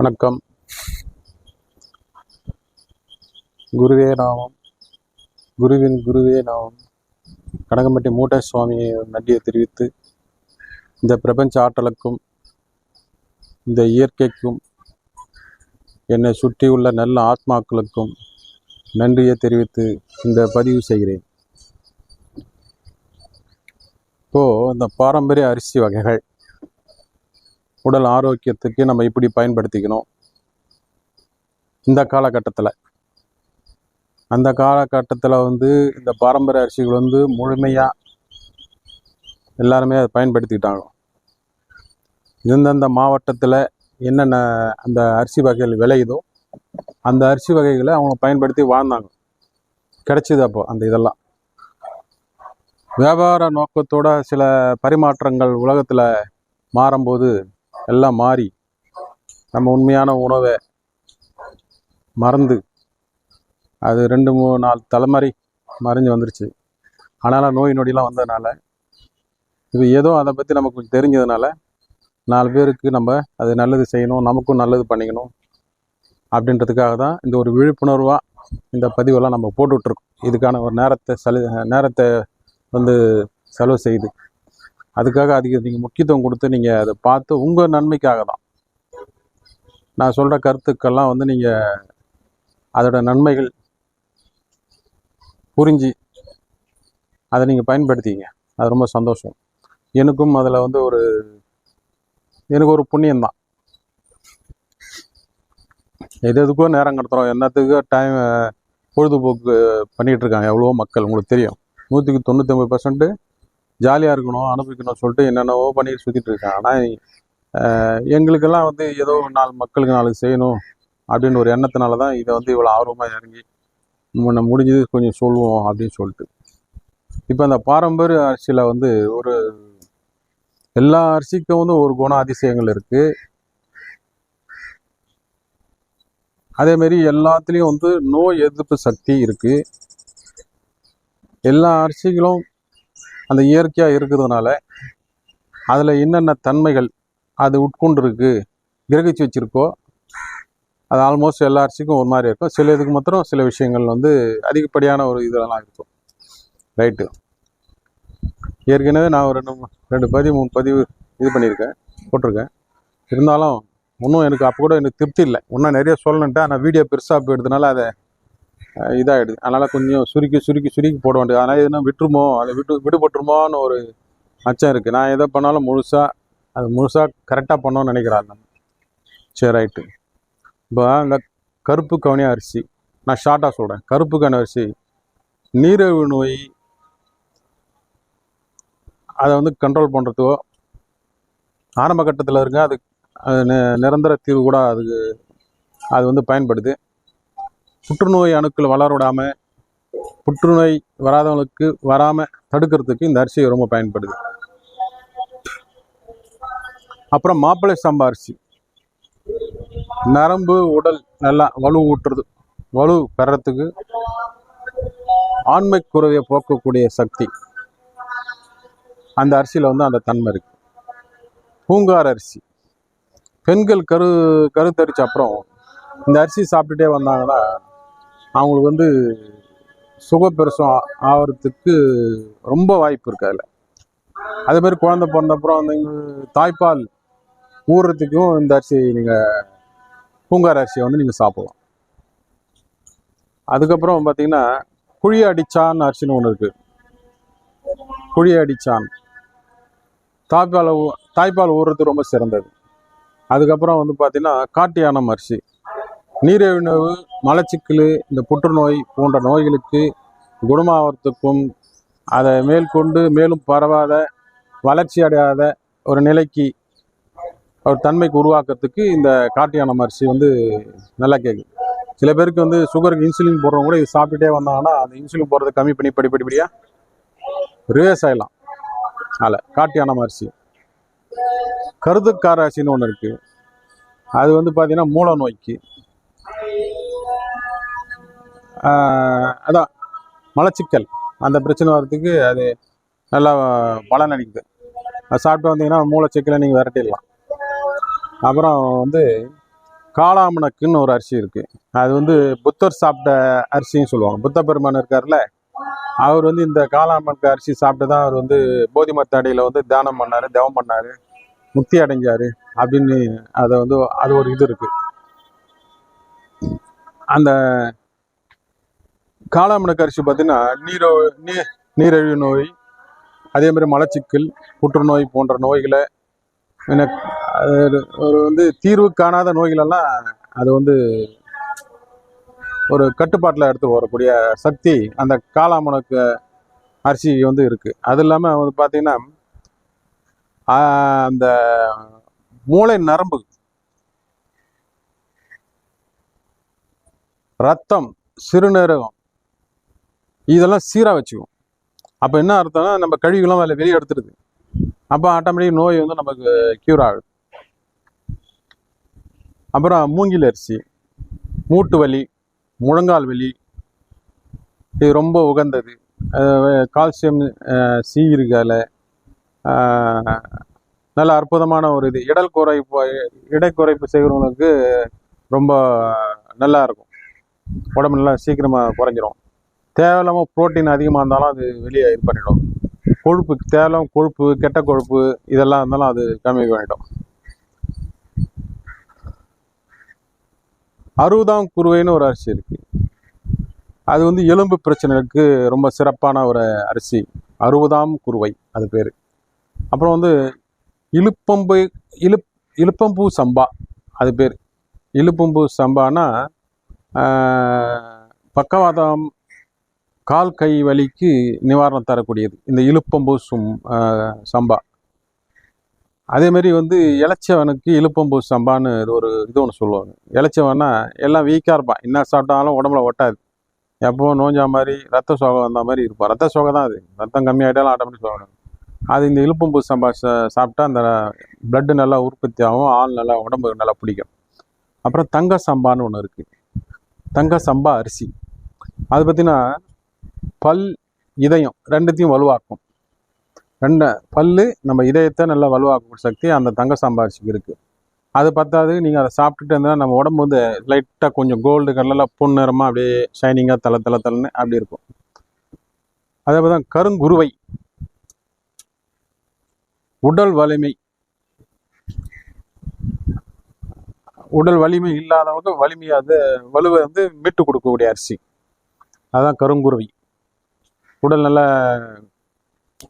வணக்கம். குருவே நாமம். குருவின் குருவே நாமம். கனகம்பட்டி மூட்டை சுவாமியை நன்றியை தெரிவித்து இந்த பிரபஞ்ச ஆற்றலுக்கும் இந்த இயற்கைக்கும் என்னை சுற்றியுள்ள நல்ல ஆத்மாக்களுக்கும் நன்றியை தெரிவித்து இந்த பதிவு செய்கிறேன். இப்போ இந்த பாரம்பரிய அரிசி வகைகள். உடல் ஆரோக்கியத்துக்கு நம்ம இப்படி பயன்படுத்திக்கணும். இந்த காலகட்டத்தில். அந்த காலகட்டத்தில் வந்து இந்த பாரம்பரிய அரிசிகள் வந்து முழுமையாக எல்லாருமே அதை பயன்படுத்திக்கிட்டாங்க. இந்தந்த மாவட்டத்தில் என்னென்ன அந்த அரிசி வகைகள் விளையுதோ அந்த அரிசி வகைகளை அவங்க பயன்படுத்தி வாழ்ந்தாங்க. கிடைச்சிது அப்போ அந்த இதெல்லாம். வியாபார நோக்கத்தோட சில பரிமாற்றங்கள் உலகத்தில் மாறும்போது எல்லாம் மாறி நம்ம உண்மையான உணவை மறந்து அது ரெண்டு மூணு நாலு தலைமுறை மறைஞ்சு வந்துருச்சு. ஆனாலும் நோய் நொடிலாம் வந்ததுனால இது ஏதோ அதை பற்றி நமக்கு கொஞ்சம் தெரிஞ்சதுனால நாலு பேருக்கு நம்ம அது நல்லது செய்யணும் நமக்கும் நல்லது பண்ணிக்கணும் அப்படின்றதுக்காக தான் இந்த ஒரு விழிப்புணர்வாக இந்த பதிவெல்லாம் நம்ம போட்டுட்ருக்கோம். இதுக்கான ஒரு நேரத்தை செல நேரத்தை வந்து செலவு செய்து. அதுக்காக அதுக்கு நீங்கள் முக்கியத்துவம் கொடுத்து நீங்கள் அதை பார்த்து உங்கள் நன்மைக்காக தான். நான் சொல்கிற கருத்துக்கெல்லாம் வந்து நீங்கள் அதோட நன்மைகள் புரிஞ்சு அதை நீங்கள் பயன்படுத்திங்க அது ரொம்ப சந்தோஷம். எனக்கும் அதில் வந்து ஒரு எனக்கு ஒரு புண்ணியம்தான் எது எதுக்கோ நேரம் கடத்துகிறோம் என்னத்துக்கோ டைம் பொழுதுபோக்கு பண்ணிகிட்டு இருக்காங்க. எவ்வளவோ மக்கள் உங்களுக்கு தெரியும். நூற்றுக்கு தொண்ணூற்றி ஒம்பது பர்சன்ட்டு ஜாலியாக இருக்கணும் அனுபவிக்கணும்னு சொல்லிட்டு என்னென்னவோ பண்ணிட்டு சுற்றிட்டு இருக்காங்க ஆனால் எங்களுக்கெல்லாம் வந்து ஏதோ ஒரு நாள் மக்களுக்கு நாள் செய்யணும் அப்படின்னு ஒரு எண்ணத்தினால தான் இதை வந்து இவ்வளோ ஆர்வமாக இறங்கி முன்ன முடிஞ்சது கொஞ்சம் சொல்லுவோம் அப்படின்னு சொல்லிட்டு. இப்போ அந்த பாரம்பரிய அரிசியில் வந்து ஒரு எல்லா அரிசிக்கும் வந்து ஒரு குண அதிசயங்கள் இருக்குது அதேமாரி எல்லாத்துலேயும் வந்து நோய் எதிர்ப்பு சக்தி இருக்குது எல்லா அரிசிகளும் அந்த இயற்கையாக இருக்கிறதுனால அதில் என்னென்ன தன்மைகள் அது உட்கொண்டிருக்கு கிரகிச்சு வச்சுருக்கோ அது ஆல்மோஸ்ட் எல்லா அரிசிக்கும் ஒரு மாதிரி இருக்கும். சில இதுக்கு மாத்திரம் சில விஷயங்கள் வந்து அதிகப்படியான ஒரு இதெல்லாம் இருக்கும். ரைட்டு ஏற்கனவே நான் ஒரு ரெண்டு ரெண்டு பதிவு மூணு பதிவு இது பண்ணியிருக்கேன் போட்டிருக்கேன். இருந்தாலும் இன்னும் எனக்கு அப்போ கூட எனக்கு திருப்தி இல்லை. இன்னும் நிறைய சொல்லணுன்ட்டு ஆனால் வீடியோ பெருசாக போயிடுறதுனால அதை இதாகிடுது அதனால் கொஞ்சம் சுருக்கி சுருக்கி சுருக்கி போட வேண்டியது. அதனால் எதுனா விட்டுருமோ அதை விட்டு விடுபட்டுருமோன்னு ஒரு அச்சம் இருக்குது நான் எதை பண்ணாலும் முழுசாக அது முழுசாக கரெக்டாக பண்ணணும்னு நினைக்கிறாங்க சரி ரைட்டு இப்போ இந்த கருப்பு கவனி அரிசி நான் ஷார்ட்டாக சொல்கிறேன் கருப்பு கவனி அரிசி நீரிழிவு நோய் அதை வந்து கண்ட்ரோல் பண்ணுறதுக்கோ ஆரம்ப கட்டத்தில் இருக்க அது நிரந்தர தீர்வு கூட அதுக்கு அது வந்து பயன்படுது. புற்றுநோய் அணுக்கள் வளர விடாம புற்றுநோய் வராதவங்களுக்கு வராமல் தடுக்கிறதுக்கு இந்த அரிசி ரொம்ப பயன்படுது. அப்புறம் மாப்பிள்ளை சம்பா அரிசி. நரம்பு உடல் நல்லா வலு ஊட்டுறது. வலு பெறத்துக்கு ஆண்மை குறைவை போக்கக்கூடிய சக்தி. அந்த அரிசியில் வந்து அந்த தன்மை இருக்கு. பூங்கார் அரிசி. பெண்கள் கரு கருத்தரிச்ச அப்புறம் இந்த அரிசி சாப்பிட்டுட்டே வந்தாங்கன்னா அவங்களுக்கு வந்து சுகப்பிரசவம் ஆகிறதுக்கு ரொம்ப வாய்ப்பு இருக்கு அதில். அதே மாதிரி குழந்தை பிறந்த அப்புறம் அந்த தாய்ப்பால் ஊறுறதுக்கும் இந்த அரிசி நீங்கள் பூங்கார் அரிசியை வந்து நீங்கள் சாப்பிடலாம். அதுக்கப்புறம் பார்த்தீங்கன்னா குழி அடிச்சான் அரிசின்னு ஒன்று இருக்குது குழி அடிச்சான். தாய்ப்பால் ஊ- தாய்ப்பால் ஊறுறது ரொம்ப சிறந்தது. அதுக்கப்புறம் வந்து பார்த்தீங்கன்னா காட்டியானம் அரிசி. நீரிழிவு மலச்சிக்கல் இந்த புற்றுநோய் போன்ற நோய்களுக்கு குணமாகறதுக்கும் அதை மேற்கொண்டு மேலும் பரவாத வளர்ச்சி அடையாத ஒரு நிலைக்கு ஒரு தன்மைக்கு உருவாக்குறதுக்கு இந்த காட்டியானம் அரிசி வந்து நல்லா கேட்குது சில பேருக்கு வந்து சுகருக்கு இன்சுலின் போடுறவங்க கூட இது சாப்பிட்டுட்டே வந்தாங்கன்னா அந்த இன்சுலின் போடுறதை கம்மி பண்ணி படி படிப்படியாக ரிவர்ஸ் ஆகிடலாம் அதில் காட்டியான அரிசி. கருதுக்கார அரிசின்னு ஒன்று இருக்குது அது வந்து பார்த்திங்கன்னா மூல நோய்க்கு அதான் மலச்சிக்கல். அந்த பிரச்சனை வர்றதுக்கு அது நல்லா பலன் அடிக்குது அது சாப்பிட்டு வந்தீங்கன்னா மூலச்சிக்கலை நீங்கள் விரட்டிடலாம். அப்புறம் வந்து காளாமணக்குன்னு ஒரு அரிசி இருக்கு. அது வந்து புத்தர் சாப்பிட்ட அரிசின்னு சொல்லுவாங்க. புத்த பெருமான் இருக்கார்ல அவர் வந்து இந்த காளாமணக்கு அரிசி சாப்பிட்டு தான் அவர் வந்து போதி மத்தாடியில் வந்து தியானம் பண்ணாரு தவம் பண்ணாரு முக்தி அடைஞ்சாரு அப்படின்னு அதை வந்து அது ஒரு இது இருக்கு. அந்த காளாமணக்கு அரிசி பார்த்தீங்கன்னா நீரோ நீ நீரிழிவு நோய் அதே மாதிரி மலச்சிக்கல் புற்றுநோய் போன்ற நோய்களை அது ஒரு வந்து தீர்வு காணாத நோய்களெல்லாம் அது வந்து ஒரு கட்டுப்பாட்டில் எடுத்து வரக்கூடிய சக்தி அந்த காளாமணக்கு அரிசி வந்து இருக்குது அது இல்லாமல் வந்து பார்த்திங்கன்னா அந்த மூளை நரம்பு ரத்தம் சிறுநீரகம் இதெல்லாம் சீராக வச்சுக்கும். அப்போ என்ன அர்த்தம்னா நம்ம கழிவுகள்லாம் அதில் வெளியே எடுத்துடுது. அப்போ ஆட்டோமேட்டிக் நோய் வந்து நமக்கு க்யூர் ஆகுது. அப்புறம் மூங்கில் அரிசி மூட்டு வலி முழங்கால் வலி இது ரொம்ப உகந்தது. கால்சியம் சி இருக்கால நல்ல அற்புதமான ஒரு இது. இடல் குறைப்பு இடை குறைப்பு செய்கிறவங்களுக்கு ரொம்ப நல்லா இருக்கும். உடம்பு நல்லா சீக்கிரமாக குறைஞ்சிரும். தேவையில்லாமல் புரோட்டீன் அதிகமாக இருந்தாலும் அது வெளியே இது பண்ணிடும். கொழுப்பு தேவையில்லாம கொழுப்பு கெட்ட கொழுப்பு இதெல்லாம் இருந்தாலும் அது கம்மி பண்ணிடும். அறுபதாம் குருவைன்னு ஒரு அரிசி இருக்குது அது வந்து எலும்பு பிரச்சனைகளுக்கு ரொம்ப சிறப்பான ஒரு அரிசி. அறுபதாம் குருவை அது பேர். அப்புறம் வந்து இழுப்பம்பு இழுப் இழுப்பம்பூ சம்பா அது பேர். இழுப்பம்பூ சம்பானா பக்கவாதம் கால் கை வலிக்கு நிவாரணம் தரக்கூடியது. இந்த இழுப்பம்பூ சும் சம்பா. அதே மாதிரி வந்து இளைச்சவனுக்கு இழுப்பம்பூ சம்பான்னு இது ஒரு இது ஒன்று சொல்லுவாங்க. இளைச்சவன்னா எல்லாம் வீக்காக இருப்பான். என்ன சாப்பிட்டாலும் உடம்புல ஒட்டாது. எப்போவும் நோஞ்சா மாதிரி ரத்த சோகம் வந்த மாதிரி இருப்பான். ரத்த சோகம் தான் அது. ரத்தம் கம்மியாயிட்டாலும் ஆட்டோமேட்டிக் சோகம் அது இந்த இழுப்பம்பூ சம்பா சாப்பிட்டா அந்த பிளட்டு நல்லா உற்பத்தி ஆகும். ஆள் நல்லா உடம்பு நல்லா பிடிக்கும். அப்புறம் தங்க சம்பான்னு ஒன்று இருக்குது தங்க சம்பா அரிசி. அது பார்த்தீங்கன்னா பல் இதயம் ரெண்டுத்தையும் வலுவாக்கும். ரெண்டு பல் நம்ம இதயத்தை நல்லா வலுவாக்கக்கூடிய சக்தி அந்த தங்க சம்பா அரிசிக்கு இருக்குது அது பத்தாது நீங்கள் அதை சாப்பிட்டுட்டு இருந்தால் நம்ம உடம்பு வந்து லைட்டாக கொஞ்சம் கோல்டு கலரில் பொன்னிறமாக அப்படியே ஷைனிங்காக தலை தலை தலைன்னு அப்படி இருக்கும். அதே மாதிரி தான் கருங்குருவை. உடல் வலிமை உடல் வலிமை இல்லாதவங்க வலிமையாத வலுவை வந்து மீட்டு கொடுக்கக்கூடிய அரிசி. அதுதான் கருங்குருவி. உடல் நல்ல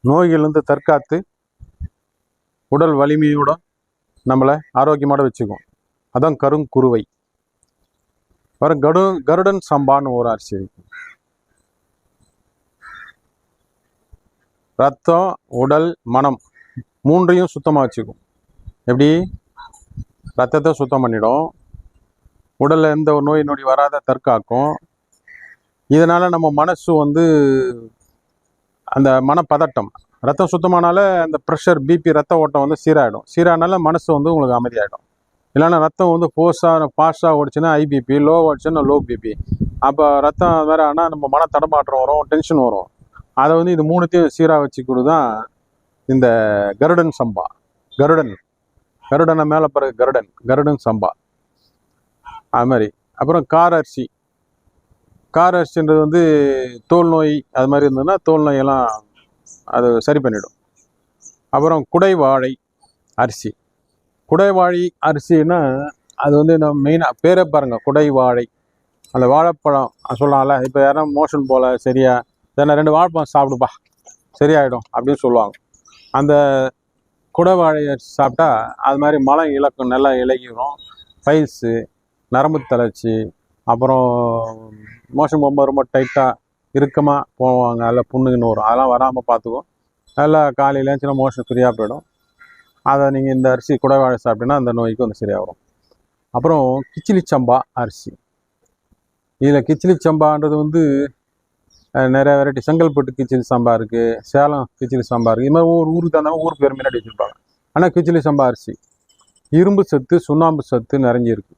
நோய்கள்லேருந்து தற்காத்து உடல் வலிமையோட நம்மளை ஆரோக்கியமாக வச்சுக்கும். அதான் கருங்குருவை. வர கடு கருடன் சம்பான்னு ஒரு அரிசி ரத்தம் உடல் மனம் மூன்றையும் சுத்தமாக வச்சுக்கும். எப்படி? ரத்தத்தை சுத்தம் பண்ணிடும். உடலில் எந்த ஒரு நோய் நொடி வராத தற்காக்கும். இதனால் நம்ம மனசு வந்து அந்த மனப்பதட்டம் ரத்தம் சுத்தமானால அந்த ப்ரெஷர் பிபி ரத்த ஓட்டம் வந்து சீராகிடும் சீரானால மனசு வந்து உங்களுக்கு அமைதியாகிடும் இல்லைன்னா ரத்தம் வந்து ஃபோர்ஸாக ஃபாஸ்ட்டாக ஓடிச்சுன்னா ஐபிபி லோ ஓடிச்சுன்னா லோ பிபி அப்போ ரத்தம் வேறு ஆனால் நம்ம மன தடமாற்றம் வரும் டென்ஷன் வரும். அதை வந்து இது மூணுத்தையும் சீராக வச்சுக்கிறது தான் இந்த கருடன் சம்பா கருடன். கருடனை மேலே பிறகு கருடன் கருடன் சம்பா. அது மாதிரி. அப்புறம் காரரிசி. அரிசி அரிசின்றது வந்து தோல் நோய் அது மாதிரி இருந்ததுன்னா தோல் நோயெல்லாம் அது சரி பண்ணிடும். அப்புறம் குடைவாழை அரிசி. குடைவாழை அரிசின்னா அது வந்து நம்ம மெயினாக பேரை பாருங்க குடைவாழை. அந்த வாழைப்பழம் சொல்லலாம்ல. இப்போ யாரும் மோஷன் போல சரியா ஏன்னா ரெண்டு வாழைப்பழம் சாப்பிடுப்பா சரியாயிடும் அப்படின்னு சொல்லுவாங்க. அந்த குடை அரிசி சாப்பிட்டா அது மாதிரி மலம் இழக்கும் நல்லா இலகிரும். பைல்ஸு நரம்பு தளர்ச்சி அப்புறம் மோஷன் போகும்போது ரொம்ப டைட்டாக இறுக்கமாக போவாங்க. அதில் புண்ணுங்கன்னு வரும் அதெல்லாம் வராமல் பார்த்துக்கும் நல்லா காலையில் சின்ன மோஷன் ஃப்ரீயாக போயிடும். அதை நீங்கள் இந்த அரிசி குடைவாழை சாப்பிட்டீங்கன்னா அந்த நோய்க்கு வந்து சரியாக வரும். அப்புறம் கிச்சிலி சம்பா அரிசி. இதில் கிச்சிலி சம்பான்றது வந்து நிறைய வெரைட்டி செங்கல்பட்டு கிச்சிலி சம்பா இருக்குது சேலம் கிச்சிலி சம்பா இருக்குது இது மாதிரி ஒவ்வொரு ஊருக்கு தகுந்த ஊர் பேர் முன்னாடி வச்சுருப்பாங்க. ஆனால் கிச்சிலி சம்பா அரிசி. இரும்பு சத்து சுண்ணாம்பு சத்து நிறைஞ்சிருக்கு.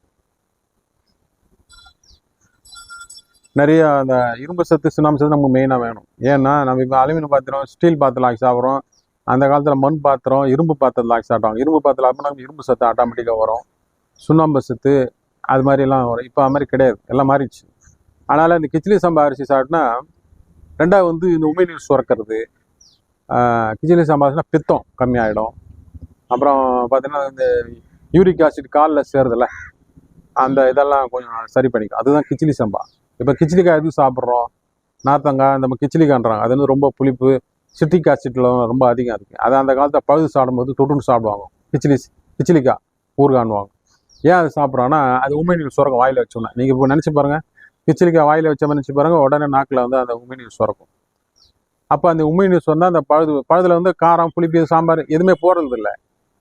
நிறைய அந்த இரும்பு சத்து சுண்ணாம்பு சத்து நமக்கு மெயினாக வேணும். ஏன்னா நம்ம இப்போ அலுமினியம் பாத்திரம் ஸ்டீல் பாத்திரம் ஆக்கி சாப்பிட்றோம். அந்த காலத்தில் மண் பாத்திரம் இரும்பு பாத்திரத்தில் ஆக்கி சாப்பிட்டாங்க. இரும்பு பாத்திரம் அப்படின்னா இரும்பு சத்து ஆட்டோமேட்டிக்காக வரும். சுண்ணாம்பு சத்து அது மாதிரிலாம் வரும். இப்போ அது மாதிரி கிடையாது. எல்லாம் மாறிடுச்சு. அதனால் இந்த கிச்சிலி சம்பா அரிசி சாப்பிட்டா ரெண்டாவது வந்து இந்த உமைநீர் சுரக்கிறது. ஆஹ் கிச்சிலி பித்தம் கம்மியாயிடும். அப்புறம் பார்த்தீங்கன்னா இந்த யூரிக் ஆசிட் காலில் சேருதில்ல அந்த இதெல்லாம் கொஞ்சம் சரி பண்ணிக்கும். அதுதான் கிச்சிலி சம்பா. இப்போ கிச்சிலிக்காய் எதுவும் சாப்பிட்றோம்? நார்த்தங்காய் இந்த மாதிரி கிச்சிலிக்கான்றாங்க அது வந்து ரொம்ப புளிப்பு சிட்ரிக் ஆசிட்ல ரொம்ப அதிகம் இருக்குது அதை அந்த காலத்தில் பழுது சாப்பிடும்போது தொட்டுன்னு சாப்பிடுவாங்க. கிச்சிலி கிச்சிலிக்காய் ஊறுகான்னுவாங்க. ஏன் அது சாப்பிட்றோன்னா அது உண்மை நீர் சுரக்கும் வாயில் வச்சோன்னா நீங்கள் இப்போ நினச்சி பாருங்கள் கிச்சிலிக்காய் வாயில் வச்ச மாதிரி பாருங்க உடனே நாக்கில் வந்து அந்த உண்மை நீர் சுரக்கும். அப்போ அந்த உண்மை நீர் சொன்னால் அந்த பழுது பழுதில் வந்து காரம் புளிப்பு சாம்பார் எதுவுமே போடுறது இல்லை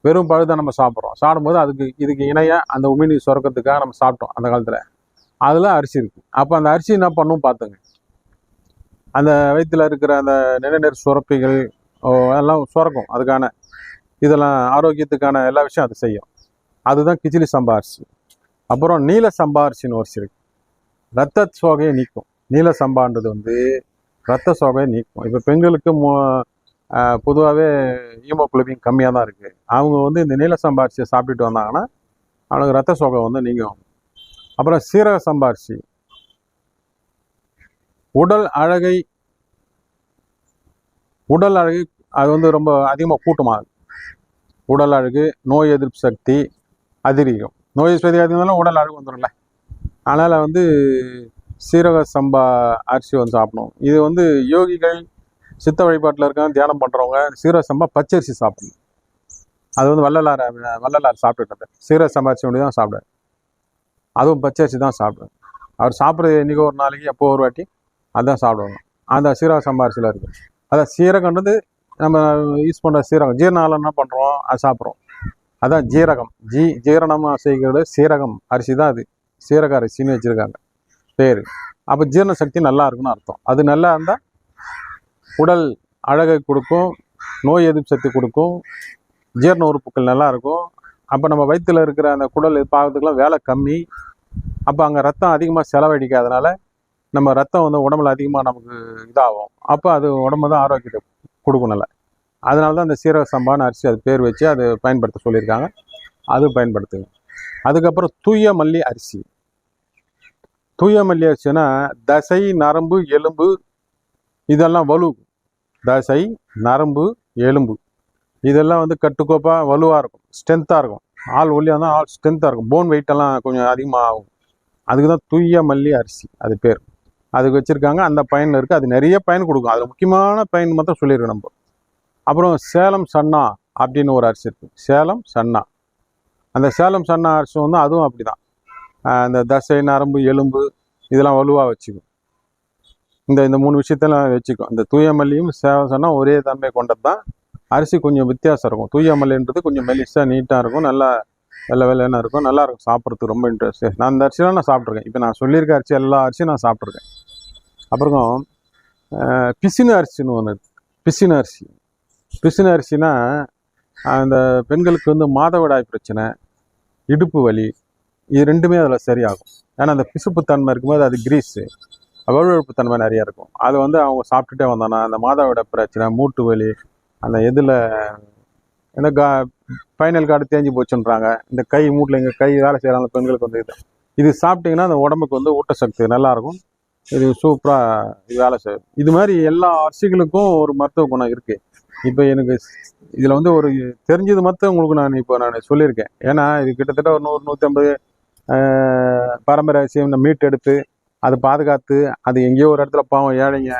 வெறும் பழுதை நம்ம சாப்பிட்றோம். சாப்பிடும்போது அதுக்கு இதுக்கு இணையாக அந்த உண்மை நீர் சுரக்கிறதுக்காக நம்ம சாப்பிட்டோம் அந்த காலத்தில். அதில் அரிசி இருக்குது அப்போ அந்த அரிசி என்ன பண்ணும் பார்த்துங்க. அந்த வயிற்றில் இருக்கிற அந்த நிலநீர் சுரப்பிகள் அதெல்லாம் சுரக்கும். அதுக்கான இதெல்லாம் ஆரோக்கியத்துக்கான எல்லா விஷயம் அது செய்யும். அதுதான் கிச்சிலி சம்பா அரிசி. அப்புறம் நீல சம்பா அரிசின்னு ஒரு அரிசி இருக்கு. ரத்த சோகையை நீக்கும். நீல சம்பான்றது வந்து ரத்த சோகையை நீக்கும். இப்போ பெண்களுக்கு பொதுவாகவே ஹீமோகுளோபின் கம்மியாக தான் இருக்குது அவங்க வந்து இந்த நீல சம்பா சாப்பிட்டுட்டு வந்தாங்கன்னா அவனுக்கு ரத்த சோகை வந்து நீங்கும். அப்புறம் சீரக சம்பாரிசி. உடல் அழகை உடல் அழகு அது வந்து ரொம்ப அதிகமாக கூட்டமாகுது உடல் அழகு நோய் எதிர்ப்பு சக்தி அதிகரிக்கும். நோய் எதிர்ப்பு சக்தி அதிகம்னாலும் உடல் அழகு வந்துடும்ல அதனால் வந்து சீரக சம்பா அரிசி வந்து சாப்பிடணும். இது வந்து யோகிகள் சித்த வழிபாட்டில் இருக்காங்க தியானம் பண்ணுறவங்க சீரக சம்பா பச்சரிசி சாப்பிடணும். அது வந்து வள்ளலார் வள்ளலார் சாப்பிட்டுட்டு சீரக சம்பா அரிசி ஒண்டி தான் சாப்பிடுவார். அதுவும் பச்சரிசி தான் சாப்பிடுவார். அவர் சாப்பிட்றது என்றைக்கோ ஒரு நாளைக்கு எப்போ ஒரு வாட்டி அதான் சாப்பிடுவாங்க. அந்த சீரக சம்பா அரிசியில் இருக்குது அதான் சீரகன்றது நம்ம யூஸ் பண்ணுற சீரகம். ஜீரணம் என்ன பண்ணுறோம் அது சாப்பிட்றோம். அதான் ஜீரகம். ஜீ ஜீரணமாக செய்கிறது சீரகம் அரிசி தான் அது. சீரக அரிசின்னு வச்சுருக்காங்க. பேர். அப்போ ஜீரண சக்தி நல்லா இருக்குன்னு அர்த்தம். அது நல்லா இருந்தால் உடல் அழகை கொடுக்கும் நோய் எதிர்ப்பு சக்தி கொடுக்கும் ஜீரண உறுப்புகள் நல்லா இருக்கும். அப்போ நம்ம வயிற்றில் இருக்கிற அந்த குடல் பாகத்துக்கெல்லாம் வேலை கம்மி. அப்போ அங்கே ரத்தம் அதிகமாக செலவழிக்காதனால நம்ம ரத்தம் வந்து உடம்புல அதிகமாக நமக்கு இதாகும். அப்போ அது உடம்பு தான் ஆரோக்கியத்தை கொடுக்கும் நல்லா. அதனால தான் அந்த சீரக சம்பான அரிசி அது பேர் வச்சு அது பயன்படுத்த சொல்லியிருக்காங்க. அது பயன்படுத்துங்க. அதுக்கப்புறம் தூய மல்லி அரிசி. தூய மல்லி தசை நரம்பு எலும்பு இதெல்லாம் வலு. தசை நரம்பு எலும்பு. இதெல்லாம் வந்து கட்டுக்கோப்பாக வலுவாக இருக்கும். ஸ்ட்ரென்த்தாக இருக்கும். ஆள் ஒல்லியாக இருந்தால் ஆள் ஸ்ட்ரென்த்தாக இருக்கும். போன் வெயிட்டெல்லாம் கொஞ்சம் அதிகமாக ஆகும் அதுக்கு தான் தூய மல்லி அரிசி அது பேர். அதுக்கு வச்சுருக்காங்க. அந்த பயன் இருக்குது அது நிறைய பயன் கொடுக்கும். அதில் முக்கியமான பயன் மட்டும் சொல்லியிருக்கோம் நம்ம. அப்புறம் சேலம் சன்னா அப்படின்னு ஒரு அரிசி இருக்குது சேலம் சன்னா. அந்த சேலம் சன்னா அரிசி வந்து அதுவும் அப்படி தான் அந்த தசை நரம்பு எலும்பு இதெல்லாம் வலுவாக வச்சுக்கும். இந்த இந்த மூணு விஷயத்தெல்லாம் வச்சுக்கும். இந்த தூய மல்லியும் சேலம் ஒரே தன்மை கொண்டது தான் அரிசி கொஞ்சம் வித்தியாசம் இருக்கும். தூய மல்லின்றது கொஞ்சம் மெலிசாக நீட்டாக இருக்கும். நல்லா வெள்ளை வெள்ளைன்னு இருக்கும். நல்லா இருக்கும். சாப்பிட்றதுக்கு ரொம்ப இன்ட்ரெஸ்ட் நான் அந்த அரிசிலாம் நான் சாப்பிட்ருக்கேன் இப்போ நான் சொல்லியிருக்க அரிசி எல்லா அரிசியும் நான் சாப்பிட்ருக்கேன் அப்புறம் அஹ், பிசினு அரிசின்னு ஒன்று இருக்கு. பிசினு அரிசி. பிசினு அரிசினா அந்த பெண்களுக்கு வந்து மாதவிடாய் பிரச்சனை இடுப்பு வலி இது ரெண்டுமே அதில் சரியாகும். ஏன்னா அந்த பிசுப்பு தன்மை இருக்கும்போது அது கிரீஸு வழுவழுப்பு தன்மை நிறையா இருக்கும். அது வந்து அவங்க சாப்பிட்டுட்டே வந்தானா அந்த மாதாவிட பிரச்சனை மூட்டு வலி அந்த இதில் இந்த கா ஃபைனல் கார்டு தேஞ்சு போச்சுன்றாங்க. இந்த கை மூட்டில் இங்கே கை வேலை செய்கிறாங்க பெண்களுக்கு வந்து இது. இது சாப்பிட்டிங்கன்னா அந்த உடம்புக்கு வந்து ஊட்டசக்தி நல்லாயிருக்கும். இது சூப்பராக இது வேலை செய்யும். இது மாதிரி எல்லா அரிசிகளுக்கும் ஒரு மருத்துவ குணம் இருக்குது இப்போ எனக்கு இதில் வந்து ஒரு தெரிஞ்சது மட்டும் உங்களுக்கு நான் இப்போ நான் சொல்லியிருக்கேன். ஏன்னா இது கிட்டத்தட்ட ஒரு நூறு நூற்றம்பது பரம்பரை விஷயம் இந்த மீட்டெடுத்து அதை பாதுகாத்து அது எங்கேயோ ஒரு இடத்துல பாவம் ஏழைங்க.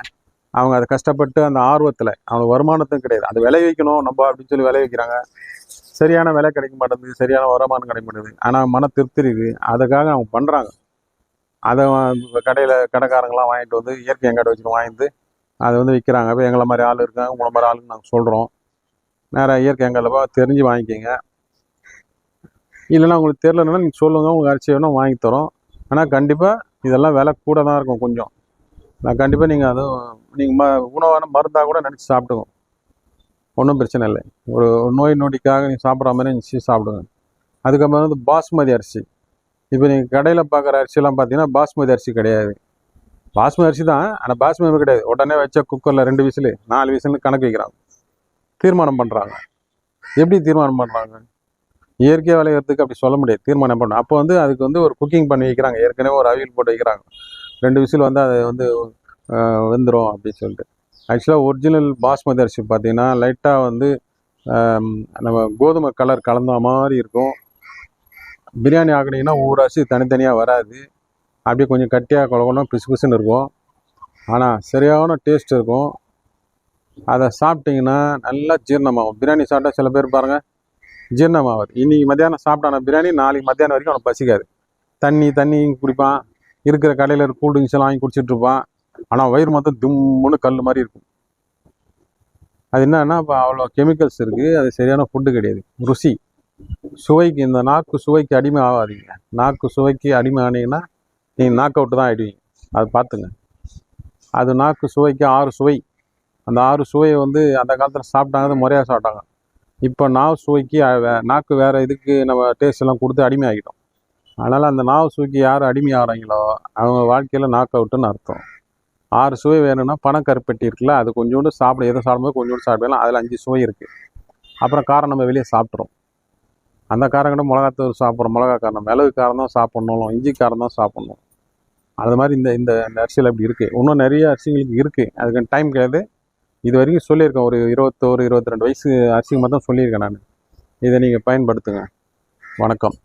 அவங்க அதை கஷ்டப்பட்டு அந்த ஆர்வத்தில் அவங்களுக்கு வருமானத்தும் கிடையாது. அது விளை வைக்கணும் நம்ம அப்படின்னு சொல்லி விளை வைக்கிறாங்க. சரியான விலை கிடைக்க மாட்டேங்குது சரியான வருமானம் கிடைக்க மாட்டேங்குது. ஆனால் மன திருப்தி இருக்குது அதுக்காக அவங்க பண்ணுறாங்க அதை கடையில் கடைக்காரங்களாம் வாங்கிட்டு வந்து இயற்கை எங்காடு வச்சுட்டு வாங்கிட்டு அதை வந்து விற்கிறாங்க இப்போ எங்களை மாதிரி ஆள் இருக்காங்க. உங்களை மாதிரி ஆளுன்னு நாங்கள் சொல்கிறோம் நேராக இயற்கை எங்காடில் தெரிஞ்சு வாங்கிக்கோங்க. இல்லைன்னா உங்களுக்கு தெரிலன்னா நீங்கள் சொல்லுங்கள் உங்களுக்கு அரிசி வேணும் வாங்கி தரோம். ஆனால் கண்டிப்பாக இதெல்லாம் விலை கூட தான் இருக்கும் கொஞ்சம். நான் கண்டிப்பாக நீங்கள் அதுவும் நீங்கள் ம உணவான மருந்தாக கூட நினச்சி சாப்பிடுங்க ஒன்றும் பிரச்சனை இல்லை. ஒரு நோய் நொடிக்காக நீங்கள் சாப்பிட்ற மாதிரி நினச்சி சாப்பிடுங்க. அதுக்கப்புறம் வந்து பாஸ்மதி அரிசி. இப்போ நீங்கள் கடையில் பார்க்குற அரிசிலாம் பார்த்தீங்கன்னா பாஸ்மதி அரிசி கிடையாது. பாஸ்மதி அரிசி தான் ஆனால் பாஸ்மதி கிடையாது. உடனே வச்ச குக்கரில் ரெண்டு விசிலு நாலு விசில்னு கணக்கு வைக்கிறாங்க. தீர்மானம் பண்ணுறாங்க எப்படி தீர்மானம் பண்ணுறாங்க இயற்கை விளையிறதுக்கு அப்படி சொல்ல முடியாது. தீர்மானம் பண்ணணும். அப்போ வந்து அதுக்கு வந்து ஒரு குக்கிங் பண்ணி வைக்கிறாங்க. ஏற்கனவே ஒரு அவியல் போட்டு வைக்கிறாங்க. ரெண்டு விசில் வந்து அது வந்து வெந்துடும் அப்படின்னு சொல்லிட்டு. ஆக்சுவலாக ஒரிஜினல் பாஸ்மதி அரிசி பார்த்தீங்கன்னா லைட்டாக வந்து நம்ம கோதுமை கலர் கலந்த மாதிரி இருக்கும். பிரியாணி ஆகினீங்கன்னா ஒவ்வொரு அரிசி தனித்தனியாக வராது. அப்படியே கொஞ்சம் கட்டியாக குழகணும் பிசு பிசுன்னு இருக்கும். ஆனால் சரியான டேஸ்ட் இருக்கும். அதை சாப்பிட்டிங்கன்னா நல்லா ஜீரணமாகும். பிரியாணி சாப்பிட்டா சில பேர் பாருங்கள் ஜீரணமாகாது இன்றைக்கி மத்தியானம் சாப்பிட்டான பிரியாணி நாளைக்கு மத்தியானம் வரைக்கும் அவனுக்கு பசிக்காது. தண்ணி தண்ணி குடிப்பான். இருக்கிற கடையில் இருக்க ட்ரிங்க்ஸ் எல்லாம் வாங்கி குடிச்சிட்டு இருப்பான். ஆனால் வயிறு மொத்தம் தும்முன்னு கல் மாதிரி இருக்கும். அது என்னன்னா இப்போ அவ்வளோ கெமிக்கல்ஸ் இருக்குது அது சரியான ஃபுட்டு கிடையாது. ருசி. சுவைக்கு இந்த நாக்கு சுவைக்கு அடிமை ஆகாதீங்க. நாக்கு சுவைக்கு அடிமை ஆனீங்கன்னா நீங்கள் நாக் அவுட்டு தான் ஆகிடுவீங்க அது பார்த்துங்க. அது நாக்கு சுவைக்கு ஆறு சுவை. அந்த ஆறு சுவையை வந்து அந்த காலத்தில் சாப்பிட்டாங்க முறையாக சாப்பிட்டாங்க. இப்போ நாவ் சுவைக்கு வே- நாக்கு வேறு இதுக்கு நம்ம டேஸ்ட் எல்லாம் கொடுத்து அடிமை ஆகிட்டோம் அதனால் அந்த நாவ் சுவைக்கு யார் அடிமை ஆகிறாங்களோ அவங்க வாழ்க்கையில் நாக் அவுட்டுன்னு அர்த்தம். ஆறு சுவை வேணும்னா பணக்கருப்பெட்டி இருக்குல்ல அது கொஞ்சோண்டு சாப்பிட எதை சாப்பிடும்போது கொஞ்சோண்டு சாப்பிடலாம் அதில் அஞ்சு சுவை இருக்குது அப்புறம் காரம் நம்ம வெளியே சாப்பிட்றோம் அந்த காரம் கூட மிளகாத்தூள் சாப்பிட்றோம் மிளகா காரம். மிளகு காரம் தான் சாப்பிட்ணும் இஞ்சி காரம் தான் சாப்பிட்ணும். அது மாதிரி இந்த இந்த இந்த அரிசியில் அப்படி இருக்குது இன்னும் நிறைய அரிசிங்களுக்கு இருக்குது அதுக்கு டைம் கிடையாது. இது வரைக்கும் சொல்லியிருக்கேன் ஒரு இருபத்தோரு இருபத்தி ரெண்டு வயசு அரிசிக்கு மட்டும் சொல்லியிருக்கேன் நான். இதை நீங்கள் பயன்படுத்துங்க. வணக்கம்.